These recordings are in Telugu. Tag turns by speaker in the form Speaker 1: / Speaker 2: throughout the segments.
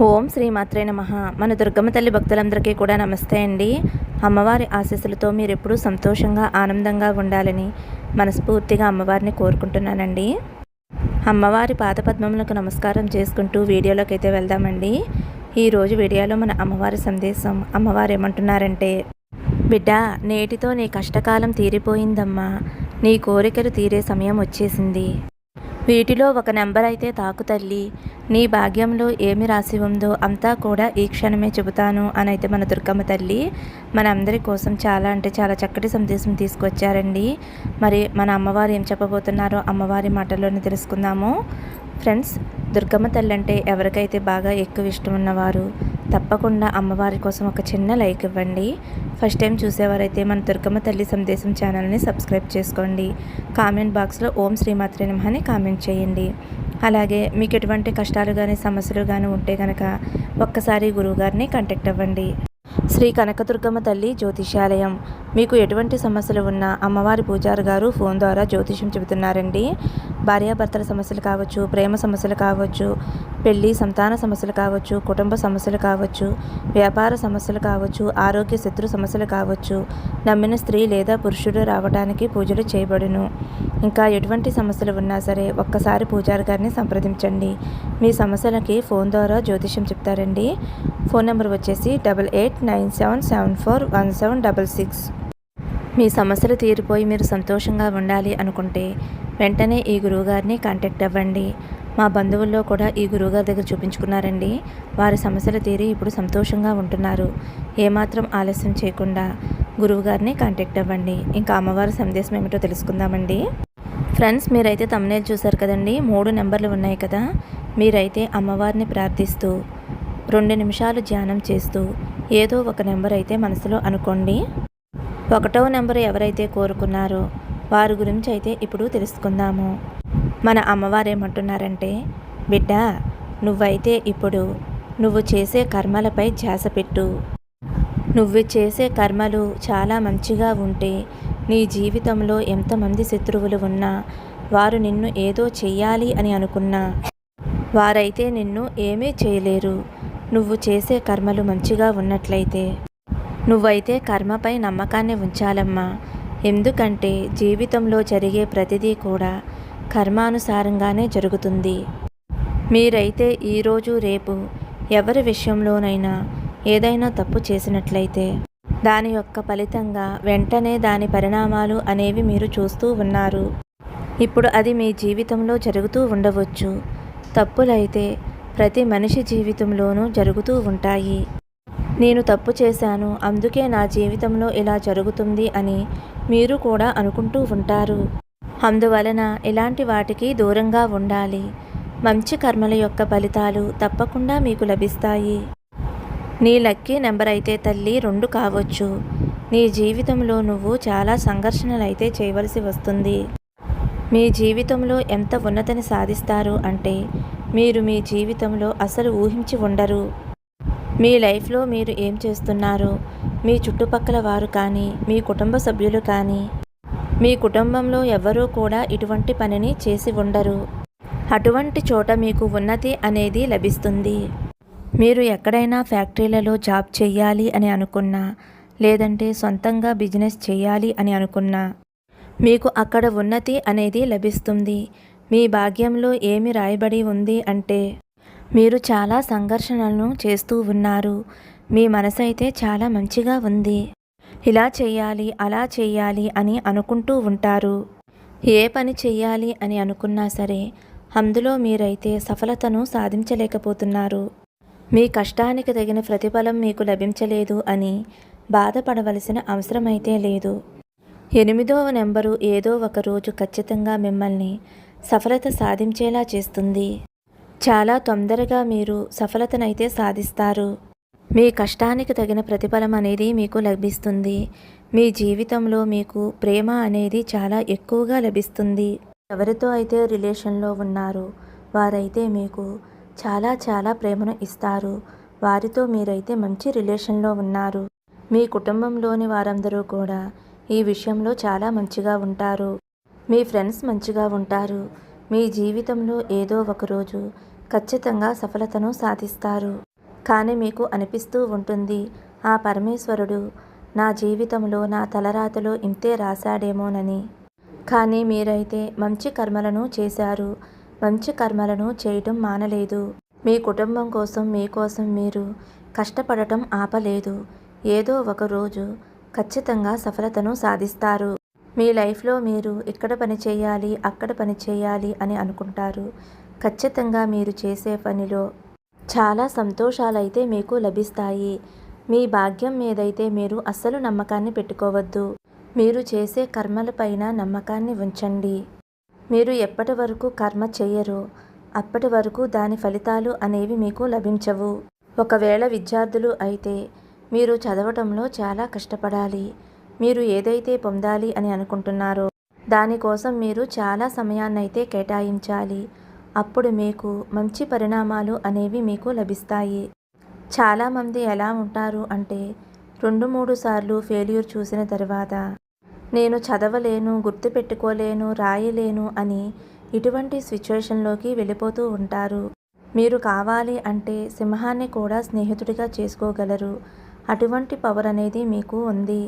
Speaker 1: ఓం శ్రీ మాత్రే నమ. మన దుర్గమ్మ తల్లి భక్తులందరికీ కూడా నమస్తే అండి. అమ్మవారి ఆశీస్సులతో మీరు ఎప్పుడూ సంతోషంగా ఆనందంగా ఉండాలని మనస్ఫూర్తిగా అమ్మవారిని కోరుకుంటున్నానండి. అమ్మవారి పాదపద్మములకు నమస్కారం చేసుకుంటూ వీడియోలోకి అయితే వెళ్దామండి ఈరోజు వీడియోలో మన అమ్మవారి సందేశం అమ్మవారు ఏమంటున్నారంటే బిడ్డ నేటితో నీ కష్టకాలం తీరిపోయిందమ్మా. నీ కోరికలు తీరే సమయం వచ్చేసింది. వీటిలో ఒక నెంబర్ అయితే తాకు తల్లి. నీ భాగ్యంలో ఏమి రాసి ఉందో అంతా కూడా ఈ క్షణమే చెబుతాను అని అయితే మన దుర్గమ్మ తల్లి మన అందరి కోసం చాలా అంటే చాలా చక్కటి సందేశం తీసుకొచ్చారండి. మరి మన అమ్మవారు ఏం చెప్పబోతున్నారో అమ్మవారి మాటల్లోనే తెలుసుకుందాము. ఫ్రెండ్స్ దుర్గమ్మ తల్లి అంటే ఎవరికైతే బాగా ఎక్కువ ఇష్టం ఉన్నవారు తప్పకుండా అమ్మవారి కోసం ఒక చిన్న లైక్ ఇవ్వండి. ఫస్ట్ టైం చూసేవారైతే మన దుర్గమ్మ తల్లి సందేశం ఛానల్ని సబ్స్క్రైబ్ చేసుకోండి. కామెంట్ బాక్స్లో ఓం శ్రీమాత్రే నమః అని కామెంట్ చేయండి. అలాగే మీకు ఎటువంటి కష్టాలు కానీ సమస్యలు కానీ ఉంటే కనుక ఒక్కసారి గురువుగారిని కాంటాక్ట్ అవ్వండి. శ్రీ కనకదుర్గమ్మ తల్లి జ్యోతిషాలయం మీకు ఎటువంటి సమస్యలు ఉన్నా అమ్మవారి పూజారి గారు ఫోన్ ద్వారా జ్యోతిషం చెబుతున్నారండి. భార్యాభర్తల సమస్యలు కావచ్చు ప్రేమ సమస్యలు కావచ్చు పెళ్ళి సంతాన సమస్యలు కావచ్చు కుటుంబ సమస్యలు కావచ్చు వ్యాపార సమస్యలు కావచ్చు ఆరోగ్య శత్రు సమస్యలు కావచ్చు నమ్మిన స్త్రీ లేదా పురుషుడు రావడానికి పూజలు చేయబడును. ఇంకా ఎటువంటి సమస్యలు ఉన్నా సరే ఒక్కసారి పూజారి గారిని సంప్రదించండి. మీ సమస్యలకి ఫోన్ ద్వారా జ్యోతిషం చెప్తారండి. ఫోన్ నెంబర్ వచ్చేసి double eight nine seven seven four one seven double six. మీ సమస్యలు తీరిపోయి మీరు సంతోషంగా ఉండాలి అనుకుంటే వెంటనే ఈ గురువుగారిని కాంటాక్ట్ అవ్వండి. మా బంధువుల్లో కూడా ఈ గురువుగారి దగ్గర చూపించుకున్నారండి. వారి సమస్యలు తీరి ఇప్పుడు సంతోషంగా ఉంటున్నారు. ఏమాత్రం ఆలస్యం చేయకుండా గురువుగారిని కాంటాక్ట్ అవ్వండి. ఇంకా అమ్మవారి సందేశం ఏమిటో తెలుసుకుందామండి. ఫ్రెండ్స్ మీరైతే తమ్నేలు చూశారు కదండి. మూడు నెంబర్లు ఉన్నాయి కదా. మీరైతే అమ్మవారిని ప్రార్థిస్తూ రెండు నిమిషాలు ధ్యానం చేస్తూ ఏదో ఒక నెంబర్ అయితే మనసులో అనుకోండి. ఒకటవ నెంబర్ ఎవరైతే కోరుకున్నారో వారి గురించి అయితే ఇప్పుడు తెలుసుకుందాము. మన అమ్మవారు ఏమంటున్నారంటే బిడ్డ నువ్వైతే ఇప్పుడు నువ్వు చేసే కర్మలపై ధ్యాస పెట్టు. నువ్వు చేసే కర్మలు చాలా మంచిగా ఉంటే నీ జీవితంలో ఎంతమంది శత్రువులు ఉన్నా వారు నిన్ను ఏదో చెయ్యాలి అని అనుకున్నా. వారైతే నిన్ను ఏమీ చేయలేరు. నువ్వు చేసే కర్మలు మంచిగా ఉన్నట్లయితే నువ్వైతే కర్మపై నమ్మకాన్ని ఉంచాలమ్మా. ఎందుకంటే జీవితంలో జరిగే ప్రతిదీ కూడా కర్మానుసారంగానే జరుగుతుంది. మీరైతే ఈరోజు రేపు ఎవరి విషయంలోనైనా ఏదైనా తప్పు చేసినట్లయితే దాని యొక్క ఫలితంగా వెంటనే దాని పరిణామాలు అనేవి మీరు చూస్తూ ఉన్నారు. ఇప్పుడు అది మీ జీవితంలో జరుగుతూ ఉండవచ్చు. తప్పులైతే ప్రతి మనిషి జీవితంలోనూ జరుగుతూ ఉంటాయి. నేను తప్పు చేశాను అందుకే నా జీవితంలో ఇలా జరుగుతుంది అని మీరు కూడా అనుకుంటూ ఉంటారు. అందువలన ఇలాంటి వాటికి దూరంగా ఉండాలి. మంచి కర్మల యొక్క ఫలితాలు తప్పకుండా మీకు లభిస్తాయి. నీ లక్కీ నెంబర్ అయితే తల్లి రెండు కావచ్చు. నీ జీవితంలో నువ్వు చాలా సంఘర్షణలు అయితే చేయవలసి వస్తుంది. మీ జీవితంలో ఎంత ఉన్నతిని సాధిస్తారు అంటే మీరు మీ జీవితంలో అసలు ఊహించి ఉండరు. మీ లైఫ్లో మీరు ఏం చేస్తున్నారు? మీ చుట్టుపక్కల వారు కానీ మీ కుటుంబ సభ్యులు కానీ మీ కుటుంబంలో ఎవరూ కూడా ఇటువంటి పనిని చేసి ఉండరు. అటువంటి చోట మీకు ఉన్నతి అనేది లభిస్తుంది. మీరు ఎక్కడైనా ఫ్యాక్టరీలలో జాబ్ చేయాలి అని అనుకున్నా లేదంటే సొంతంగా బిజినెస్ చేయాలి అని అనుకున్నా మీకు అక్కడ ఉన్నతి అనేది లభిస్తుంది. మీ భాగ్యంలో ఏమి రాయబడి ఉంది అంటే మీరు చాలా సంఘర్షణలను చేస్తూ ఉన్నారు. మీ మనసు అయితే చాలా మంచిగా ఉంది. ఇలా చేయాలి అలా చేయాలి అని అనుకుంటూ ఉంటారు. ఏ పని చేయాలి అని అనుకున్నా సరే అందులో మీరైతే సఫలతను సాధించలేకపోతున్నారు. మీ కష్టానికి తగిన ప్రతిఫలం మీకు లభించలేదు అని బాధపడవలసిన అవసరమైతే లేదు. ఎనిమిదవ నెంబరు ఏదో ఒక రోజు ఖచ్చితంగా మిమ్మల్ని సఫలత సాధించేలా చేస్తుంది. చాలా తొందరగా మీరు సఫలతనైతే సాధిస్తారు. మీ కష్టానికి తగిన ప్రతిఫలం అనేది మీకు లభిస్తుంది. మీ జీవితంలో మీకు ప్రేమ అనేది చాలా ఎక్కువగా లభిస్తుంది. ఎవరితో అయితే రిలేషన్లో ఉన్నారో వారైతే మీకు చాలా చాలా ప్రేమను ఇస్తారు. వారితో మీరైతే మంచి రిలేషన్లో ఉన్నారు. మీ కుటుంబంలోని వారందరూ కూడా ఈ విషయంలో చాలా మంచిగా ఉంటారు. మీ ఫ్రెండ్స్ మంచిగా ఉంటారు. మీ జీవితంలో ఏదో ఒక రోజు ఖచ్చితంగా సఫలతను సాధిస్తారు. కానీ మీకు అనిపిస్తూ ఉంటుంది ఆ పరమేశ్వరుడు నా జీవితంలో నా తలరాతలో ఇంతే రాశాడేమోనని. కానీ మీరైతే మంచి కర్మలను చేశారు. మంచి కర్మలను చేయటం మానలేదు. మీ కుటుంబం కోసం మీకోసం మీరు కష్టపడటం ఆపలేదు. ఏదో ఒక రోజు ఖచ్చితంగా సఫలతను సాధిస్తారు. మీ లైఫ్లో మీరు ఇక్కడ పని చేయాలి అక్కడ పని చేయాలి అని అనుకుంటారు. ఖచ్చితంగా మీరు చేసే పనిలో చాలా సంతోషాలైతే మీకు లభిస్తాయి. మీ భాగ్యం మీదైతే మీరు అస్సలు నమ్మకాన్ని పెట్టుకోవద్దు. మీరు చేసే కర్మలపైన నమ్మకాన్ని ఉంచండి. మీరు ఎప్పటి వరకు కర్మ చేయరు అప్పటి వరకు దాని ఫలితాలు అనేవి మీకు లభించవు. ఒకవేళ విద్యార్థులు అయితే మీరు చదవటంలో చాలా కష్టపడాలి. మీరు ఏదైతే పొందాలి అని అనుకుంటున్నారో దానికోసం మీరు చాలా సమయాన్నైతే కేటాయించాలి. అప్పుడు మీకు మంచి పరిణామాలు అనేవి మీకు లభిస్తాయి. చాలామంది ఎలా ఉంటారు అంటే రెండు మూడు సార్లు ఫెయిల్యూర్ చూసిన తర్వాత నేను చదవలేను గుర్తుపెట్టుకోలేను రాయలేను అని ఇటువంటి సిచ్యువేషన్లోకి వెళ్ళిపోతూ ఉంటారు. మీరు కావాలి అంటే సింహాన్ని కూడా స్నేహితుడిగా చేసుకోగలరు. అటువంటి పవర్ అనేది మీకు ఉంది.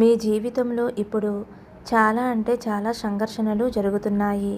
Speaker 1: మీ జీవితంలో ఇప్పుడు చాలా అంటే చాలా సంఘర్షణలు జరుగుతున్నాయి.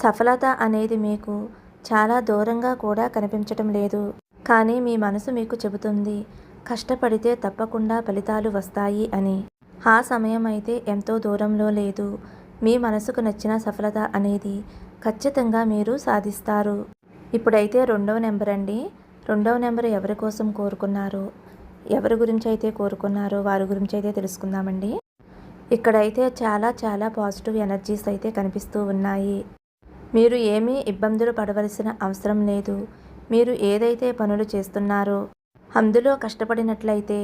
Speaker 1: సఫలత అనేది మీకు చాలా దూరంగా కూడా కనిపించటం లేదు. కానీ మీ మనసు మీకు చెబుతుంది కష్టపడితే తప్పకుండా ఫలితాలు వస్తాయి అని. ఆ సమయం అయితే ఎంతో దూరంలో లేదు. మీ మనసుకు నచ్చిన సఫలత అనేది ఖచ్చితంగా మీరు సాధిస్తారు. ఇప్పుడైతే రెండవ నెంబర్ అండి. రెండవ నెంబర్ ఎవరి కోసం కోరుకున్నారు? ఎవరి గురించి అయితే కోరుకున్నారో వారి గురించి అయితే తెలుసుకుందామండి. ఇక్కడైతే చాలా చాలా పాజిటివ్ ఎనర్జీస్ అయితే కనిపిస్తూ ఉన్నాయి. మీరు ఏమీ ఇబ్బందులు పడవలసిన అవసరం లేదు. మీరు ఏదైతే పనులు చేస్తున్నారో అందులో కష్టపడినట్లయితే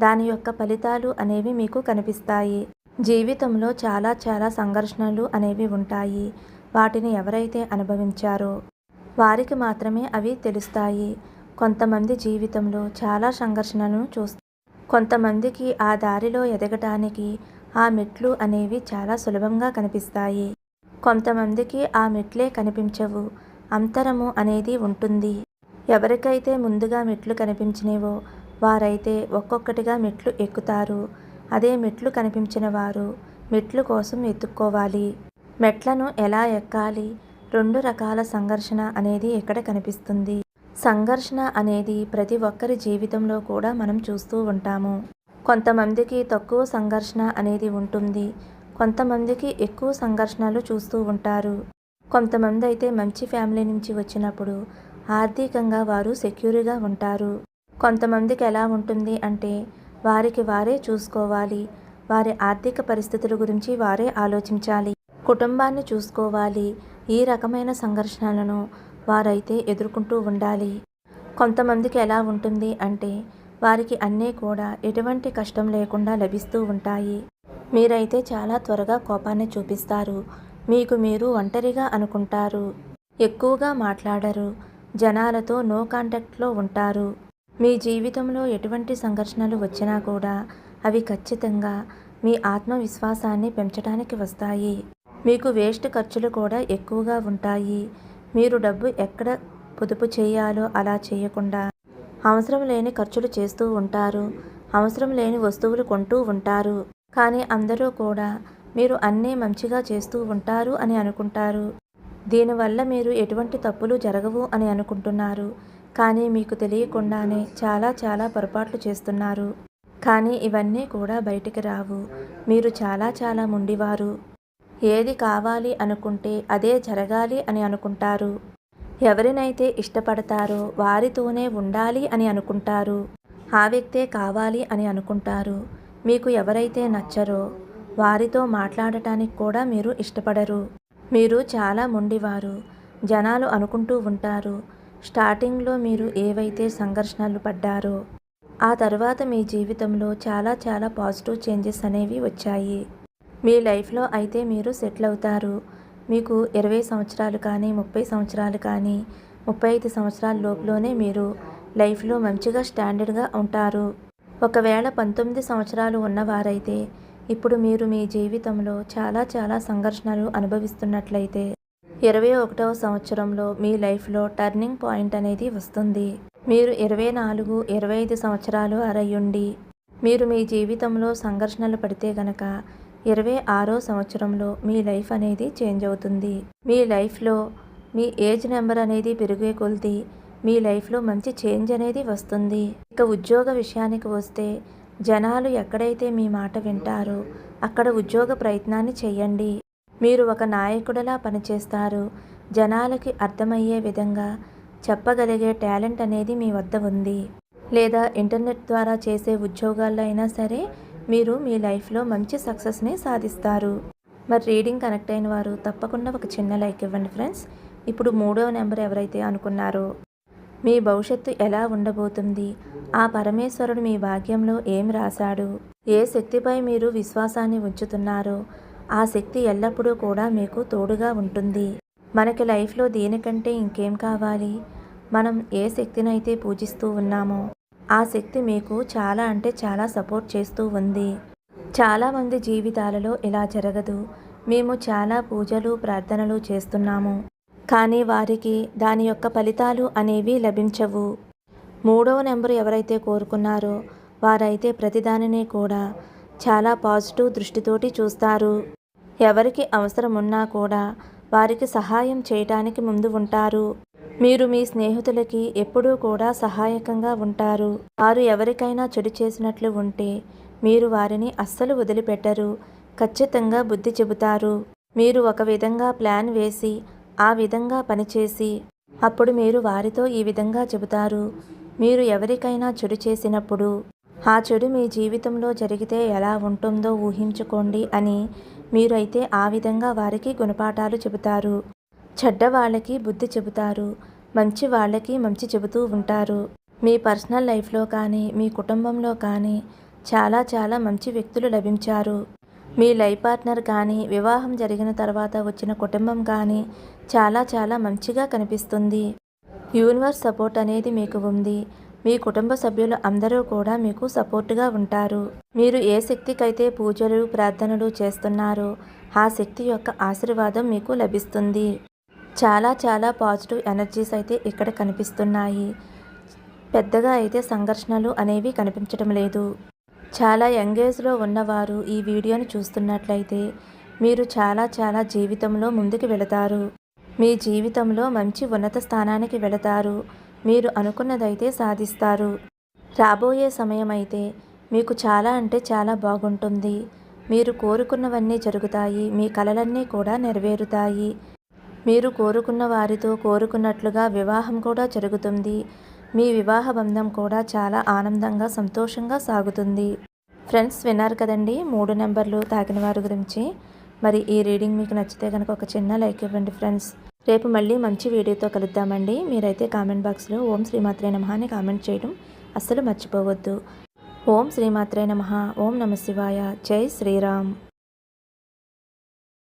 Speaker 1: దాని యొక్క ఫలితాలు అనేవి మీకు కనిపిస్తాయి. జీవితంలో చాలా చాలా సంఘర్షణలు అనేవి ఉంటాయి. వాటిని ఎవరైతే అనుభవించారో వారికి మాత్రమే అవి తెలుస్తాయి. కొంతమంది జీవితంలో చాలా సంఘర్షణలను చూస్తారు కొంతమందికి ఆ దారిలో ఎదగటానికి ఆ మెట్లు అనేవి చాలా సులభంగా కనిపిస్తాయి. కొంతమందికి ఆ మెట్లే కనిపించవు. అంతరము అనేది ఉంటుంది. ఎవరికైతే ముందుగా మెట్లు కనిపించినవో వారైతే ఒక్కొక్కటిగా మెట్లు ఎక్కుతారు. అదే మెట్లు కనిపించిన వారు మెట్లు కోసం ఎత్తుక్కోవాలి. మెట్లను ఎలా ఎక్కాలి? రెండు రకాల సంఘర్షణ అనేది ఇక్కడ కనిపిస్తుంది? సంఘర్షణ అనేది ప్రతి ఒక్కరి జీవితంలో కూడా మనం చూస్తూ ఉంటాము. కొంతమందికి తక్కువ సంఘర్షణ అనేది ఉంటుంది. కొంతమందికి ఎక్కువ సంఘర్షణలు చూస్తూ ఉంటారు. కొంతమంది అయితే మంచి ఫ్యామిలీ నుంచి వచ్చినప్పుడు ఆర్థికంగా వారు సెక్యూర్గా ఉంటారు. కొంతమందికి ఎలా ఉంటుంది అంటే వారికి వారే చూసుకోవాలి. వారి ఆర్థిక పరిస్థితుల గురించి వారే ఆలోచించాలి. కుటుంబాన్ని చూసుకోవాలి. ఈ రకమైన సంఘర్షణలను వారైతే ఎదుర్కొంటూ ఉండాలి. కొంతమందికి ఎలా ఉంటుంది అంటే వారికి అన్నీ కూడా ఎటువంటి కష్టం లేకుండా లభిస్తూ ఉంటాయి. మీరైతే చాలా త్వరగా కోపాన్ని చూపిస్తారు. మీకు మీరు ఒంటరిగా అనుకుంటారు. ఎక్కువగా మాట్లాడరు. జనాలతో నో కాంటాక్ట్లో ఉంటారు. మీ జీవితంలో ఎటువంటి సంఘర్షణలు వచ్చినా కూడా అవి ఖచ్చితంగా మీ ఆత్మవిశ్వాసాన్ని పెంచడానికి వస్తాయి. మీకు వేస్ట్ ఖర్చులు కూడా ఎక్కువగా ఉంటాయి. మీరు డబ్బు ఎక్కడ పొదుపు చేయాలో అలా చేయకుండా అవసరం లేని ఖర్చులు చేస్తూ ఉంటారు. అవసరం లేని వస్తువులు కొంటూ ఉంటారు. కానీ అందరూ కూడా మీరు అన్నీ మంచిగా చేస్తూ ఉంటారు అని అనుకుంటారు. దీనివల్ల మీరు ఎటువంటి తప్పులు జరగవు అని అనుకుంటున్నారు. కానీ మీకు తెలియకుండానే చాలా చాలా పొరపాట్లు చేస్తున్నారు. కానీ ఇవన్నీ కూడా బయటికి రావు. మీరు చాలా చాలా ముండివారు. ఏది కావాలి అనుకుంటే అదే జరగాలి అని అనుకుంటారు. ఎవరినైతే ఇష్టపడతారో వారితోనే ఉండాలి అని అనుకుంటారు. ఆ వ్యక్తే కావాలి అని అనుకుంటారు. మీకు ఎవరైతే నచ్చరో వారితో మాట్లాడటానికి కూడా మీరు ఇష్టపడరు. మీరు చాలా మొండివారు. జనాలు అనుకుంటూ ఉంటారు. స్టార్టింగ్లో మీరు ఏవైతే సంఘర్షణలు పడ్డారో ఆ తర్వాత మీ జీవితంలో చాలా చాలా పాజిటివ్ చేంజెస్ అనేవి వచ్చాయి. మీ లైఫ్లో అయితే మీరు సెటిల్ అవుతారు. మీకు ఇరవై సంవత్సరాలు కానీ ముప్పై సంవత్సరాలు కానీ ముప్పై ఐదు సంవత్సరాల లోపులోనే మీరు లైఫ్లో మంచిగా స్టాండర్డ్గా ఉంటారు. ఒకవేళ పంతొమ్మిది సంవత్సరాలు ఉన్నవారైతే ఇప్పుడు మీరు మీ జీవితంలో చాలా చాలా సంఘర్షణలు అనుభవిస్తున్నట్లయితే ఇరవై ఒకటవ సంవత్సరంలో మీ లైఫ్లో టర్నింగ్ పాయింట్ అనేది వస్తుంది. మీరు ఇరవై నాలుగు ఇరవై ఐదు సంవత్సరాలు అరయ్యుండి మీరు మీ జీవితంలో సంఘర్షణలు పడితే గనక ఇరవై ఆరో సంవత్సరంలో మీ లైఫ్ అనేది చేంజ్ అవుతుంది. మీ లైఫ్లో మీ ఏజ్ నెంబర్ అనేది పెరిగే కొలిది మీ లైఫ్లో మంచి చేంజ్ అనేది వస్తుంది. ఇక ఉద్యోగ విషయానికి వస్తే జనాలు ఎక్కడైతే మీ మాట వింటారో అక్కడ ఉద్యోగ ప్రయత్నాన్ని చేయండి. మీరు ఒక నాయకుడిలా పనిచేస్తారు. జనాలకి అర్థమయ్యే విధంగా చెప్పగలిగే టాలెంట్ అనేది మీ వద్ద ఉంది. లేదా ఇంటర్నెట్ ద్వారా చేసే ఉద్యోగాల్లో అయినా సరే మీరు మీ లైఫ్లో మంచి సక్సెస్ని సాధిస్తారు. మరి రీడింగ్ కనెక్ట్ అయిన వారు తప్పకుండా ఒక చిన్న లైక్ ఇవ్వండి ఫ్రెండ్స్. ఇప్పుడు మూడవ నెంబర్ ఎవరైతే అనుకున్నారో మీ భవిష్యత్తు ఎలా ఉండబోతుంది? ఆ పరమేశ్వరుడు మీ భాగ్యంలో ఏం రాశాడు? ఏ శక్తిపై మీరు విశ్వాసాన్ని ఉంచుతున్నారో ఆ శక్తి ఎల్లప్పుడూ కూడా మీకు తోడుగా ఉంటుంది. మనకి లైఫ్లో దేనికంటే ఇంకేం కావాలి? మనం ఏ శక్తినైతే పూజిస్తూ ఉన్నామో ఆ శక్తి మీకు చాలా అంటే చాలా సపోర్ట్ చేస్తూ ఉంది. చాలామంది జీవితాలలో ఇలా జరగదు. మేము చాలా పూజలు ప్రార్థనలు చేస్తున్నాము. కానీ వారికి దాని యొక్క ఫలితాలు అనేవి లభించవు. మూడవ నెంబర్ ఎవరైతే కోరుకున్నారో వారైతే ప్రతిదానిని కూడా చాలా పాజిటివ్ దృష్టితోటి చూస్తారు. ఎవరికి అవసరం ఉన్నా కూడా వారికి సహాయం చేయటానికి ముందు ఉంటారు. మీరు మీ స్నేహితులకి ఎప్పుడూ కూడా సహాయకంగా ఉంటారు. వారు ఎవరికైనా చెడు చేసినట్లు ఉంటే మీరు వారిని అస్సలు వదిలిపెట్టరు. ఖచ్చితంగా బుద్ధి చెబుతారు. మీరు ఒక విధంగా ప్లాన్ వేసి ఆ విధంగా పనిచేసి అప్పుడు మీరు వారితో ఈ విధంగా చెబుతారు మీరు ఎవరికైనా చెడు చేసినప్పుడు ఆ చెడు మీ జీవితంలో జరిగితే ఎలా ఉంటుందో ఊహించుకోండి అని మీరైతే ఆ విధంగా వారికి గుణపాఠాలు చెబుతారు. చెడ్డ వాళ్ళకి బుద్ధి చెబుతారు మంచి వాళ్ళకి మంచి చెబుతూ ఉంటారు. మీ పర్సనల్ లైఫ్లో కానీ మీ కుటుంబంలో కానీ చాలా చాలా మంచి వ్యక్తులు లభించారు. మీ లైఫ్ పార్ట్నర్ కానీ వివాహం జరిగిన తర్వాత వచ్చిన కుటుంబం కానీ చాలా చాలా మంచిగా కనిపిస్తుంది. యూనివర్స్ సపోర్ట్ అనేది మీకు ఉంది. మీ కుటుంబ సభ్యులు అందరూ కూడా మీకు సపోర్ట్గా ఉంటారు. మీరు ఏ శక్తికైతే పూజలు ప్రార్థనలు చేస్తున్నారో ఆ శక్తి యొక్క ఆశీర్వాదం మీకు లభిస్తుంది. చాలా చాలా పాజిటివ్ ఎనర్జీస్ అయితే ఇక్కడ కనిపిస్తున్నాయి. పెద్దగా అయితే సంఘర్షణలు అనేవి కనిపించడం లేదు. చాలా యంగేజ్లో ఉన్నవారు ఈ వీడియోని చూస్తున్నట్లయితే మీరు చాలా చాలా జీవితంలో ముందుకు వెళతారు. మీ జీవితంలో మంచి ఉన్నత స్థానానికి వెళతారు. మీరు అనుకున్నదైతే సాధిస్తారు. రాబోయే సమయం అయితే మీకు చాలా అంటే చాలా బాగుంటుంది. మీరు కోరుకున్నవన్నీ జరుగుతాయి. మీ కలలన్నీ కూడా నెరవేరుతాయి. మీరు కోరుకున్న వారితో కోరుకున్నట్లుగా వివాహం కూడా జరుగుతుంది. మీ వివాహ బంధం కూడా చాలా ఆనందంగా సంతోషంగా సాగుతుంది. ఫ్రెండ్స్ విన్నారు కదండి? మూడు నెంబర్లు తాకిన వారి గురించి. మరి ఈ రీడింగ్ మీకు నచ్చితే కనుక ఒక చిన్న లైక్ ఇవ్వండి ఫ్రెండ్స్. రేపు మళ్ళీ మంచి వీడియోతో కలుద్దామండి. మీరైతే కామెంట్ బాక్స్లో ఓం శ్రీమాత్రే నమ అని కామెంట్ చేయడం అస్సలు మర్చిపోవద్దు. ఓం శ్రీమాత్రే నమ. ఓం నమ శివాయ. జై శ్రీరామ్.